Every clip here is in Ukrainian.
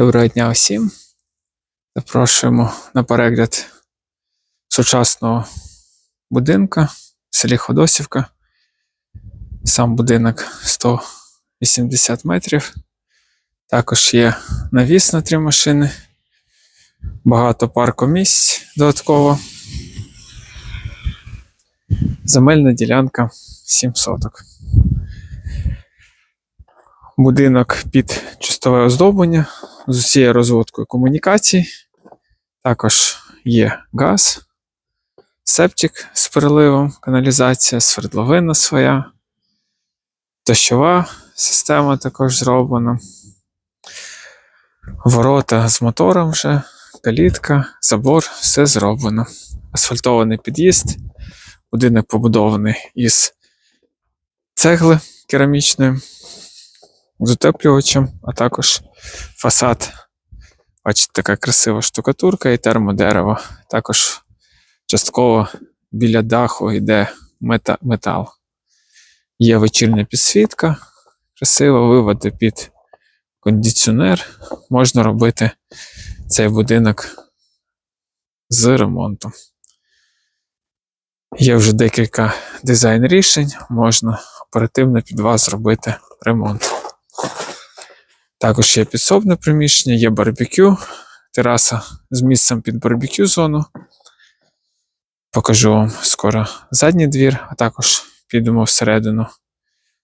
Доброго дня усім. Запрошуємо на перегляд сучасного будинка в селі Ходосівка. Сам будинок 180 метрів. Також є навіс на три машини. Багато паркомісць додатково. Земельна ділянка 7 соток. Будинок під чистове оздоблення з усією розводкою комунікацій. Також є газ, септик з переливом, каналізація, свердловина своя, дощова система також зроблена. Ворота з мотором вже, калітка, забор, все зроблено. Асфальтований під'їзд. Будинок побудований із цегли керамічної з утеплювачем, а також фасад. Бачите, така красива штукатурка і термодерево. Також частково біля даху йде мета- метал. Є вечірня підсвітка, красиво виводи під кондиціонер. Можна робити цей будинок з ремонтом. Є вже декілька дизайн рішень, можна оперативно під вас зробити ремонт. Також є підсобне приміщення, є барбекю, тераса з місцем під барбекю зону. Покажу вам скоро задній двір, а також підемо всередину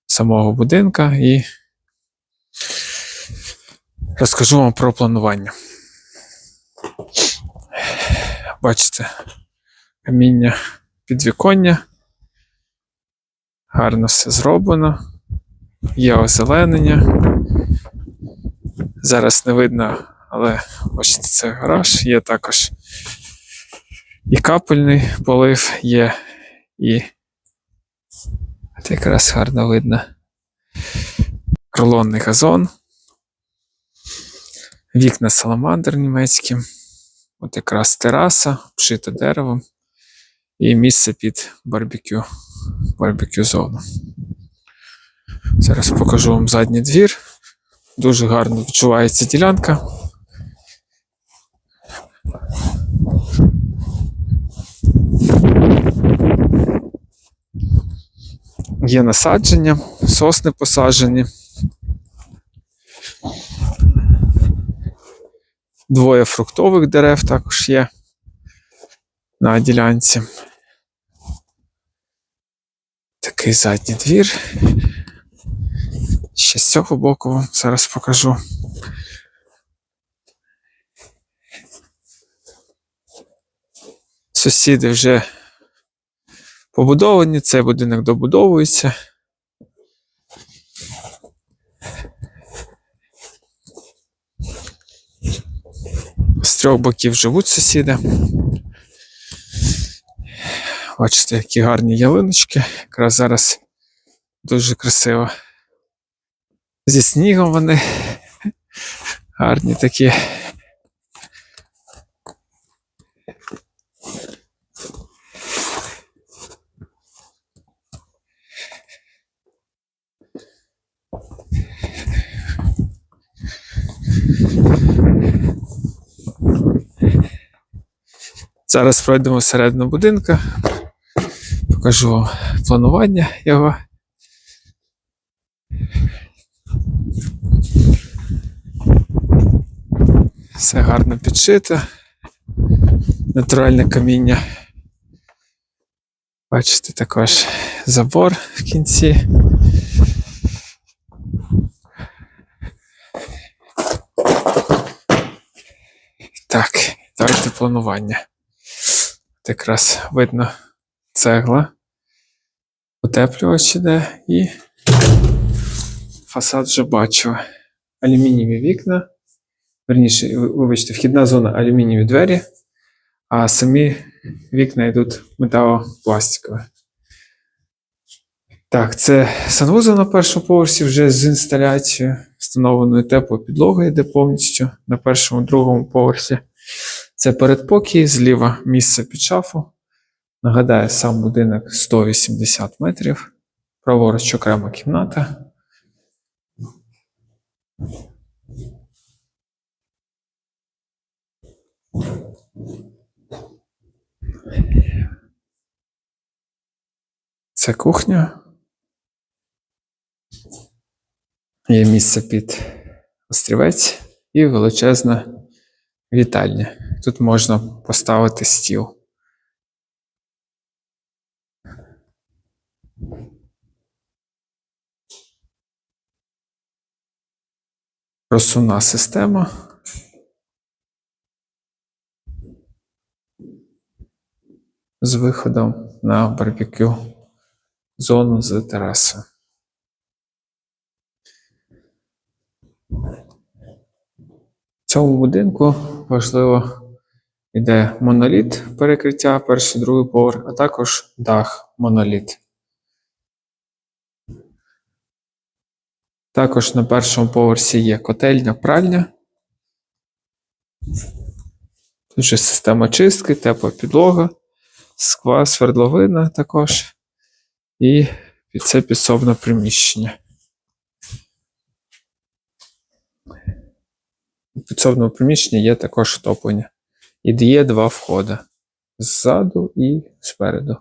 самого будинка і розкажу вам про планування. Бачите, каміння підвіконня. Гарно все зроблено. Є озеленення. Зараз не видно, але бачите, це гараж. Є також і капельний полив, є і от якраз гарно видно рулонний газон. Вікна саламандр німецькі. От якраз тераса, обшита деревом. І місце під барбекю, барбекю зону. Зараз покажу вам задній двір. Дуже гарно відчувається ділянка. Є насадження, сосни посаджені. Двоє фруктових дерев також є на ділянці. Такий задній двір. Цього боку вам зараз покажу. Сусіди вже побудовані, цей будинок добудовується. З трьох боків живуть сусіди. Бачите, які гарні ялиночки. Якраз зараз дуже красиво. Зі снігом вони гарні такі. Зараз пройдемо всередину будинку. Покажу вам планування його. Все гарно підшито. Натуральне каміння. Бачите також забор в кінці. Так, давайте планування. Якраз видно цегла, утеплювач іде і фасад вже бачу. Алюмінієві вікна. Верніше, вибачте, вхідна зона алюмінієві двері, а самі вікна йдуть металопластикові. Так, це санвузол на першому поверсі вже з інсталяцією, встановленою теплою підлогою йде повністю на першому другому поверсі. Це передпокій, зліва місце під шафу. Нагадаю, сам будинок 180 метрів. Праворуч окрема кімната. Це кухня. Є місце під острівець і величезна вітальня. Тут можна поставити стіл. Розсувна система. З виходом на барбекю зону з тераси. В цьому будинку важливо йде моноліт перекриття, перший другий поверх, а також дах моноліт. Також на першому поверсі є котельня, пральня. Тут же система чистки, тепла підлога, скла, свердловина також. І це підсобне приміщення. У підсобному приміщенні є також отоплення. І є два входи ззаду і спереду.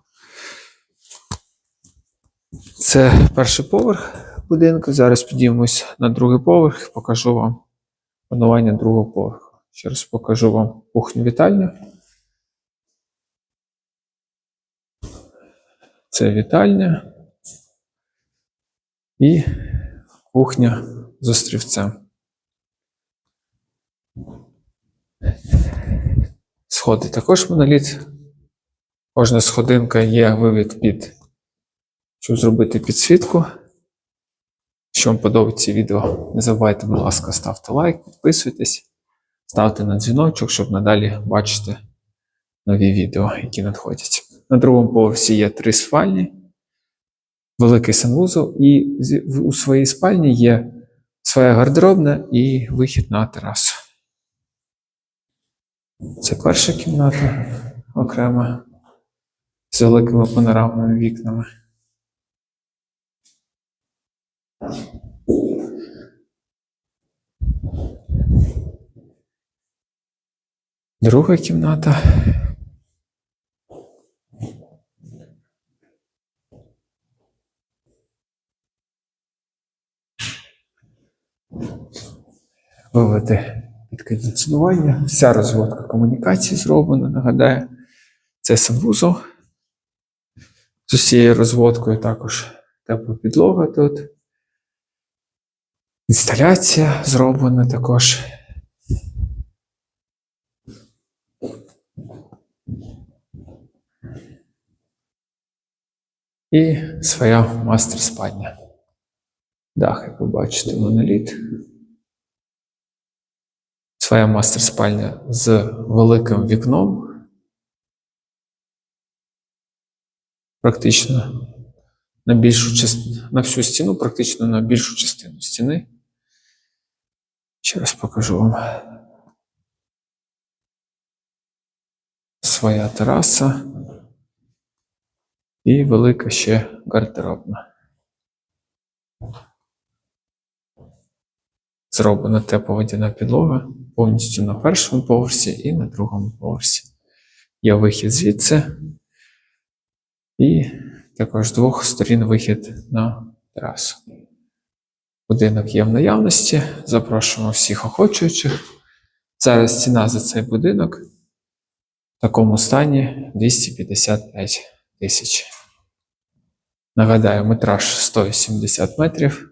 Це перший поверх будинку. Зараз підіймусь на другий поверх, покажу вам планування другого поверху. Ще раз покажу вам кухню вітальню. Це вітальня і кухня з острівцем. Сходи також моноліт. Кожна сходинка є вивід під, щоб зробити підсвітку. Якщо вам подобається відео, не забувайте, будь ласка, ставте лайк, підписуйтесь, ставте на дзвіночок, щоб надалі бачити нові відео, які надходять. На другому поверсі є три спальні, великий санвузол, і у своїй спальні є своя гардеробна і вихід на терасу. Це перша кімната окрема з великими панорамними вікнами. Друга кімната. Виведи під кондиціонування. Вся розводка комунікацій зроблена. Нагадаю, це санвузол. З усією розводкою також тепла підлога тут. Інсталяція зроблена також. І своя мастер спальня. Дах, як ви бачите, моноліт. Своя мастер спальня з великим вікном. Практично на більшу частину, на всю стіну, практично на більшу частину стіни. Ще раз покажу вам. Своя тераса і велика ще гардеробна. Зроблена тепловодяна підлога повністю на першому поверсі і на другому поверсі. Є вихід звідси, і також двох сторін вихід на терасу. Будинок є в наявності. Запрошуємо всіх охочуючих. Зараз ціна за цей будинок в такому стані 255 тисяч. Нагадаю, метраж 180 метрів.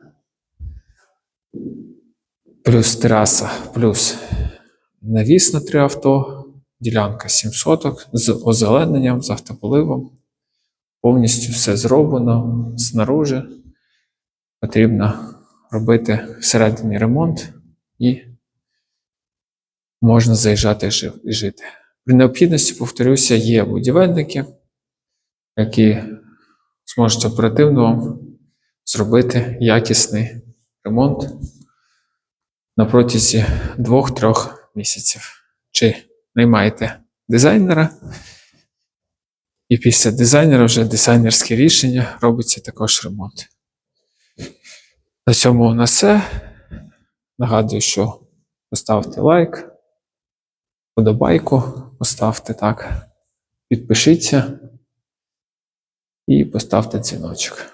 Плюс тераса, плюс навіс на три авто, ділянка 7 соток з озелененням, з автополивом. Повністю все зроблено знаружи. Потрібно робити всередині ремонт і можна заїжджати і жити. При необхідності, повторюся, є будівельники, які зможуть оперативно вам зробити якісний ремонт на протязі 2-3 місяців. Чи наймаєте дизайнера, і після дизайнера вже дизайнерське рішення робиться також ремонт. На цьому у нас все. Нагадую, що поставте лайк, подобайку, поставте так, підпишіться. і поставте дзвіночок.